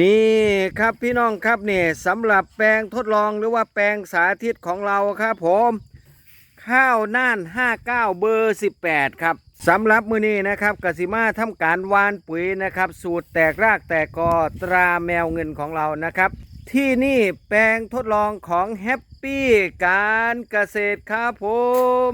นี่ครับพี่น้องครับเนี่ยสำหรับแปลงทดลองหรือว่าแปลงสาธิตของเราครับผมข้าวน่าน 59 เบอร์ 18 ครับสำหรับมือนี้นะครับกสิมาทำการวานปุ๋ยนะครับ สูตรแตกรากแตกกอตราแมวเงินของเรานะครับ ที่นี่แปลงทดลองของแฮปปี้การเกษตรครับผม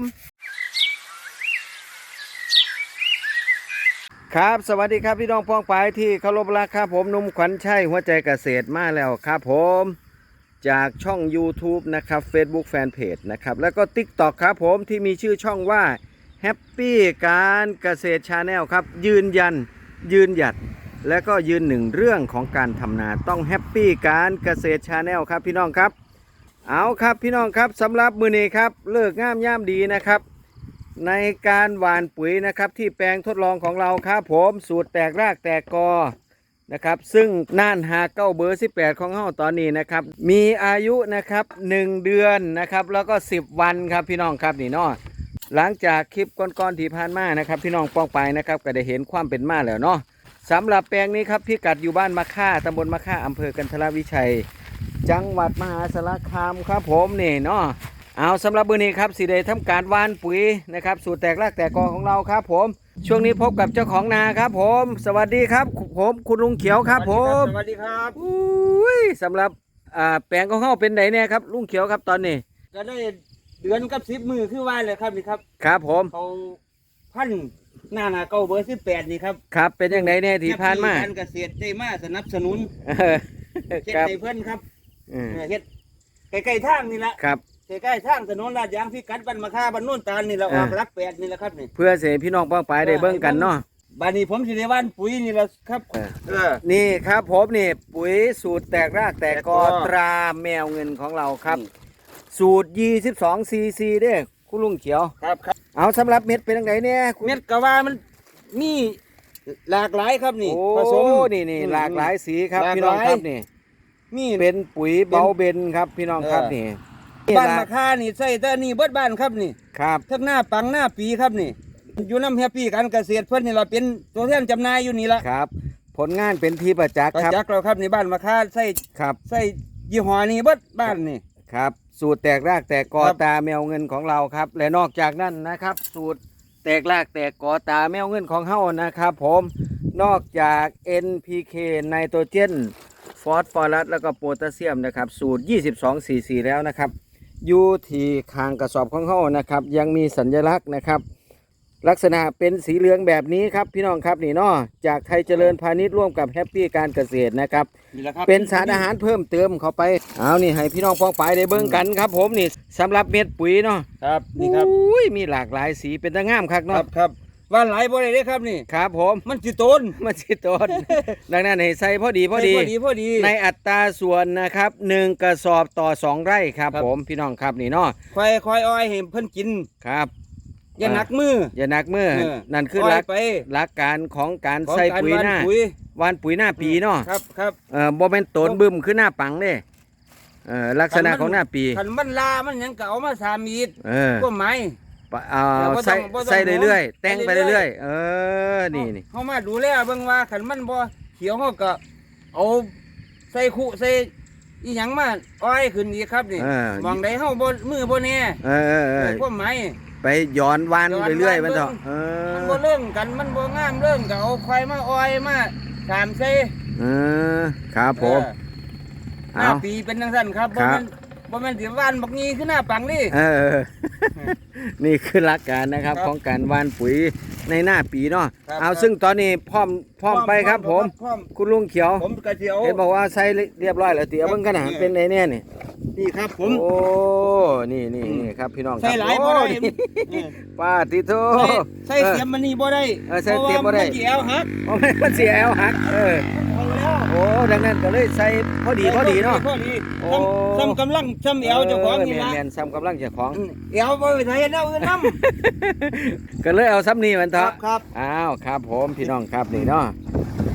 ครับ สวัสดีครับพี่น้องพ้องปายที่เคารพรักครับผมนุ่มขวัญชัยหัวใจเกษตรมาแล้วครับผมจากช่อง YouTube นะครับ Facebook Fanpage นะครับแล้วก็ TikTok ครับผมที่มีชื่อช่องว่า Happy การเกษตรชาแนลครับ ยืนยัน ยืนหยัด และก็ยืนหนึ่งเรื่องของการทำนาต้องแฮปปี้การเกษตรชาแนลครับพี่น้องครับ เอาครับพี่น้องครับสำหรับมือนี้ครับเลิกงามย่ามดีนะครับ ในการหว่านปุ๋ยนะครับที่แปลงทดลองของเราครับผมสูตรแตกรากแตกกอนะครับซึ่งน่านหาเก้าเบอร์18 ของเฮาตอนนี้นะครับ มีอายุนะครับ 1 เดือนนะครับแล้วก็ 10 วันครับพี่น้องครับนี่เนาะหลังจากคลิปก่อนๆที่ผ่านมานะครับ พี่น้องป้องไปนะครับก็ได้เห็นความเป็นมาแล้วเนาะสำหรับแปลงนี้ครับพี่กัดอยู่บ้านมะค่าตำบลมะค่าอำเภอกันทรวิชัย จังหวัดมหาสารคามครับผมนี่เนาะ เอาสำหรับมื้อนี้ครับสิได้ทำการหว่านปุ๋ยนะครับสูตรแตกรากแตกกอของเราครับ ผม ช่วงนี้พบกับเจ้าของนาครับ ผม สวัสดีครับ ผมคุณลุงเขียวครับ ผมสวัสดีครับอุ้ยสำหรับอ่าแปลงของเขาเป็นไหนเนี่ยครับลุงเขียวครับตอนนี้ก็ได้เดือนกับสิบมือคือว่าเลยครับนี่ครับครับผมเขาพันหน้าหนาเก้าเบอร์สิบแปดนี่ครับครับ เป็นยังไงเนี่ยที่ผ่านมาการเกษตรได้มาสนับสนุนเออเฮ็ดครับให้เพื่อนครับอืมเออเฮ็ดใกล้ๆทางนี่แหละครับ ใกล้ๆทางถนนลาดยางที่กัดบันมาค่าบันโน่นตาลนี่เราออกอ่ารักแปดนี่แหละครับนี่เพื่อเสียพี่น้องป้องไปได้เบิ่งกันเนาะบานนี้ผมสิได้ว่านปุ๋ยนี่แหละครับเออเออนี่ครับผมนี่ปุ๋ยสูตรแตกรากแตกกอแตกกอตราแมวเงินของเราครับ สูตร 22 ซีซีเด้อคุณลุงเขียวครับครับเอาสำหรับเม็ดเป็นยังไงเนี่ยคุณเม็ดกะว่ามันมีหลากหลายครับนี่โอ้ผสมนี่นี่อืมหลากหลายสีครับหลากพี่น้องหลายครับนี่มีเป็นปุ๋ยเบาเบนครับพี่น้องครับเออนี่ บ้านนี่มาละค่านี่ใส่แต่นี่เบิดบ้านครับนี่ครับทั้งหน้าปังหน้าปีครับนี่ อยู่น้ำแฮปปี้การเกษตรเพื่อนนี่เราเป็นตัวแทนจำหน่ายอยู่นี่ละครับ ผลงานเป็นที่ประจักษ์ประครับจักษ์เราครับนี่บ้านมาค่าใส่ครับใส่ยี่ห้อนี้เบิดบ้านนี่ ครับ สูตรแตกรากแตกกอครับ ตาแมวเงินของเราครับ และนอกจากนั้นนะครับ สูตรแตกรากแตกกอตาแมวเงินของเฮานะครับ ผมนอกจาก NPK ไนโตรเจน ฟอสฟอรัสแล้วก็โพแทสเซียมนะครับ สูตร 22 cc แล้วนะครับ อยู่ที่คางกระสอบของเฮานะครับ ยังมีสัญลักษณ์นะครับ ลักษณะเป็นสีเหลืองแบบนี้ครับพี่น้องครับนี่เนาะจากไทยเจริญพาณิชย์ร่วมกับแฮปปี้การเกษตรนะครับ นี่แหละครับเป็นสารอาหารเพิ่มเติมเข้าไปเอานี่ให้พี่น้องพ้องฝ่ายได้เบิ่งกันครับ ผมนี่สำหรับเม็ดปุ๋ยเนาะครับนี่ครับอุ้ยมีหลากหลายสีเป็นตะงามคักครัเนาะ บครับ ว่านหลายบ่ได้เด้ครับนี่ ครับผม มันสิต้นมันสิต้นดังนั้นให้ใส่พอดีพอดีพอดีพอดี ในอัตราส่วนนะครับหนึ่งกระสอบต่อสองไร่ครับ ครับ ผมพี่น้องครับนี่เนาะคอยคอยอ้อยให้เพิ่นกิน ครับอย่าหนักมือ อย่าหนักมือเออ นั่นคืออ้หอลัยกไปหลักการของการของใส่การปุ๋ยหว่านหน้าปุ๋ยหวานปุ๋ยหน้าปีเนาะครับครับเออบ่เป็นโตนบึ้มคือหน้าปังเด้เออลักษณะของหน้าปี คันมันลามันหยังก็เอามาสามีดเออ ก็ไม้ปะเอาแต่บ่ต้องใส่บ่ต้องใส่เรื่อยหมุนๆแต่งไปไปเรื่เรื่ออยยๆเออนี่นี่เฮามาดูแลเบิ่งว่าคันมันบ่เขียวเฮาก็เอาใส่คุใส่อีหยังมาอ้อยขึ้นอีกครับนี่เออมองใดเฮาบ่มือบ่แน่เออเออเออก็ไม้ไปย้อนวานย้อนเรื่อยๆวานมันเถอะเบิ่งเอมันอบ่เรื่องกันมันบ่งามเรื่องก็เอาควายมาอ้อยมาสามใส่เออครับผมเออหน้าเอาปีเป็นจังซั่นครับคบ่รับ แม่น บ่แม่นสิว่านบักงี้คือหน้าปังนี่ เออ นี่คือหลักการนะครับครับของการหวานปุ๋ยในหน้าปีเนาะครับเอาซึ่งตอนนี้พร้อมพร้อมไปครับ ผม พร้อมคุณลุงเขียวผมก็สิเอาเห็นบอกว่าใส่เรียบร้อยแล้วเตี๋ยวครับเบิ่งกันนะเป็นไงเนี่ยนี่นี่ครับผม โอ้นี่นี่นี่ครับพี่น้องคใส่รับหลายบ่ได้โอ้นี่เออป้าติโตใส่ใส่เสียมมันนี่บ่ได้เออใส่เสียมบ่ได้ พราะว่ามันสิแอวหัก โอ้ไม่มันเสียแอลหักเออเอาแล้ว โอ้ดังนั้นก็เลยใส่พอดีพอดีเนาะ พอดีโอ้ ซ้ำซ้ำกำลังซ้ำแอวเจ้าของนี่ละแมนๆซ้ำกำลังเจ้าของอืมแอวบ่ไปไทยแนวอื่นนำก็เลยเอาซ้ำนี่มันคเถรัอะบครับ อ้าวครับผมพี่น้องครับนี่เนาะ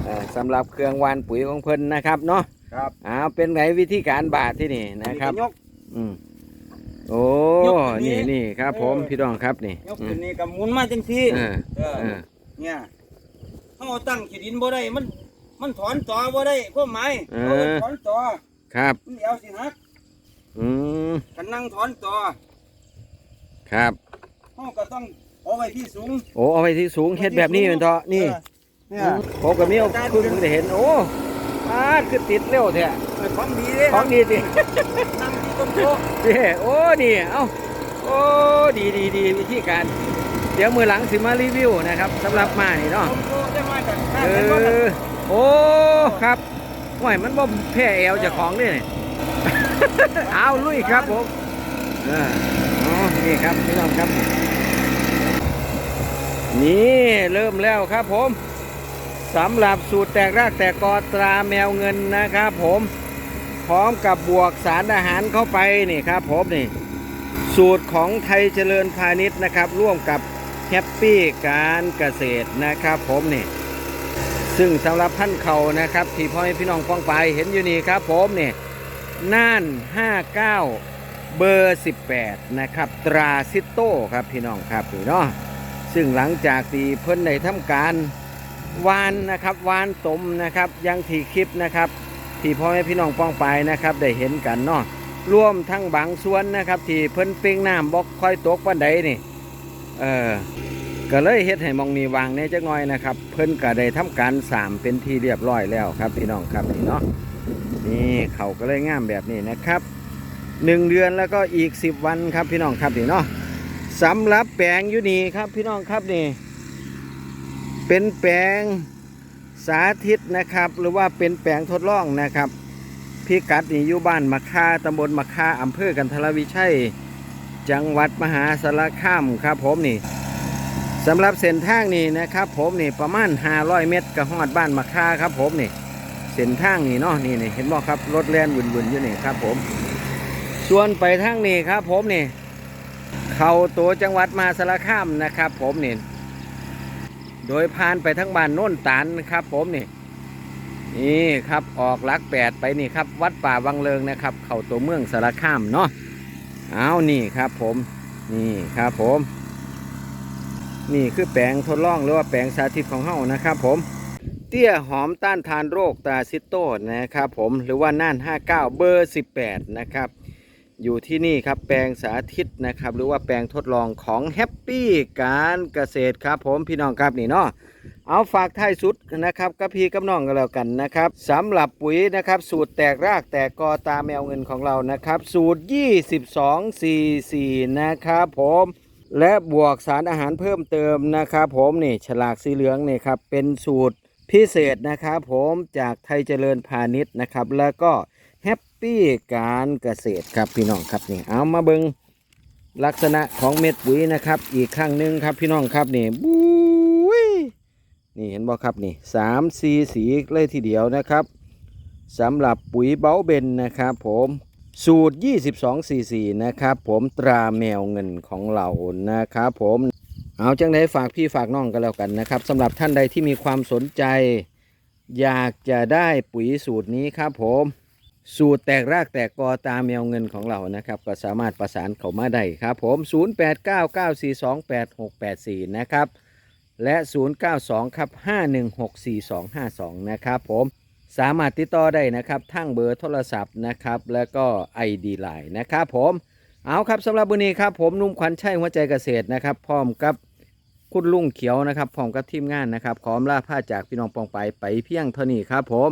เอ่อสำหรับเครื่องหวานปุ๋ยของเพิ่นนะครับเนาะครับ อ้าวเป็นไงวิธีการบาดที่นี่นะครับยก อืมโอ้ยกอันนี้นี่นี่ครับ ผมเออ พี่น้องครับนี่ยกอืขึ้มนนี่ก็หมุนมาจังซี่เออเออเออเนี่ยเฮาตั้งขี้ดินบ่ได้มัน มันถอนต่อบ่ได้ความหมายเออเขาเอิ้นถอนต่อครับ มันเดี๋ยวสิฮักอืมคันนั่งถอนต่อครับ เฮาก็ต้องเอาไว้ที่สูงโอ้เอาไปที่สูงเฮ็ดแบบนี้เป็นเถาะนี่เออเนี่ยผมกับมิ้วคุณได้เห็น โอ้ปาดคือติดเร็วแท้เออของดีเด้ของดีสินั่งที่ต้นโพธิ์เด้โอ้นี่เอ้าโอ้ดีดีดีวิธีการ เดี๋ยวมือหลังสิมารีวิวนะครับสำหรับมานี่เนาะต้นโพธิ์ได้มาจากข้างเอกันบ่ล่ะอ โอ้ครับห่วยมันบ่แพ้แอวเจากของนี่เอาลุยครับผมเอออ๋อนี่ครับพี่น้องครับ นี่เริ่มแล้วครับผมสำหรับสูตรแตกรากแตกกอตราแมวเงินนะครับผมพร้อมกับบวกสารอาหารเข้าไปนี่ครับผมนี่ สูตรของไทยเจริญพาณิชย์นะครับ ร่วมกับแฮปปี้การเกษตรนะครับผมนี่ ซึ่งสำหรับท่านเขานะครับ ที่พ่อแม่พี่น้องฟ้องไปเห็นอยู่นี่ครับผมเนี่ยน่าน 59 เบอร์ 18 นะครับ ตราซิโต้ครับพี่น้องครับนี่เนาะซึ่งหลังจากที่เพิ่นได้ทำการวานนะครับวานสมนะครับยังที่คลิปนะครับ ที่พ่อแม่พี่น้องป้องไปนะครับ ได้เห็นกันเนาะร่วมทั้งบางส่วนนะครับ ที่เพิ่นเป่งน้ำบอกค่อยตกปันใดนี่เออ ก็เลยเฮ็ดให้มองนีวางเนี่ยจักหน่อยนะครับ เพิ่นก็ได้ทำการสามเป็นที่เรียบร้อยแล้วครับพี่น้องครับนี่เนาะนี่เขาก็เลยงามแบบนี้นะครับหนึ่งเดือนแล้วก็อีกสิบวันครับพี่น้องครับนี่เนาะสำหรับแปลงอยู่นี่ครับพี่น้องครับนี่ เป็นแปลงสาธิตนะครับ หรือว่าเป็นแปลงทดลองนะครับพิกัดนี่อยู่บ้านมะค่าตำบลมะค่าอำเภอกันทรวิชัย จังหวัดมหาสารคามครับผมนี่ สำหรับเส้นทางนี่นะครับ ผมนี่ประมาณ 500 เมตรกับฮอดบ้านมะค่าครับผมนี่เส้นทางนี่เนาะนี่นี่เห็นบ่ครับรถแล่นวุ่นๆอยู่นี่ครับ ผมส่วนไปทางนี้ครับ ผมนี่ เข้าตัวจังหวัดมาสารคามนะครับ ผมนี่โดยผ่านไปทั้งบ้านโน่นตานนะครับ ผมนี่นี่ครับออกลักแปดไปนี่ครับ วัดป่าวังเลิงนะครับ เข้าตัวเมืองสารคามเนาะเอานี่ครับ ผมนี่ครับผม นี่คือแปลงทดลองหรือว่าแปลงสาธิตของเฮานะครับผมเตี้ยหอมต้านทานโรคตาซิโต้นะครับผมหรือว่าน่าน 59 เบอร์ 18 นะครับ อยู่ที่นี่ครับแปลงสาธิตนะครับ หรือว่าแปลงทดลองของแฮปปี้การเกษตรครับผมพี่น้องครับนี่เนาะเอาฝากท้ายสุดนะครับกับพี่กับน้องกันแล้วกันนะครับสำหรับปุ๋ยนะครับ สูตรแตกรากแตกกอตาแมวเงินของเรานะครับ สูตร 2244 นะครับผม และบวกสารอาหารเพิ่มเติมนะครับผมนี่ฉลากสีเหลืองนี่ครับเป็นสูตรพิเศษนะครับผมจากไทยเจริญพาณิชย์นะครับ แล้วก็แฮปปี้การเกษตรครับพี่น้องครับนี่เอามาเบิงลักษณะของเม็ดปุ๋ยนะครับ อีกครั้งหนึ่งครับพี่น้องครับนี่บุ้ยนี่เห็นบ่ครับนี่สามสีสีเลยทีเดียวนะครับสำหรับปุ๋ยเบาเบนนะครับผม สูตร 2244 นะครับผมตราแมวเงินของเรานะครับผมเอาจังได้ฝากพี่ฝากน้องกันแล้วกันนะครับสำหรับท่านใดที่มีความสนใจ อยากจะได้ปุ๋ยสูตรนี้ครับผมสูตรแตกรากแตกกอตาแมวเงินของเรานะครับ ก็สามารถประสานเข้ามาได้ครับผม 0899428684 นะครับ และ 092 ครับ 5164252 นะครับผม สามารถติดต่อได้นะครับทั้งเบอร์โทรศัพท์นะครับ แล้วก็ ID Line นะครับผมเอาครับสำหรับวันนี้ครับผมนุ่มขวัญชัยหัวใจเกษตรนะครับ พร้อมกับคุณลุงเขียวนะครับพร้อมกับทีมงานนะครับขอมลาผ้าจากพี่น้องปองไปไปเพียงเท่านี้ครับผม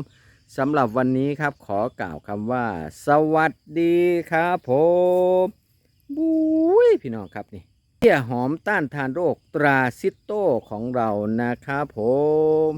สำหรับวันนี้ครับขอกล่าวคำว่า สวัสดีครับผมบุ้ยพี่น้องครับนี่เที่ยหอมต้านทานโรคตราซิตโตของเรานะครับผม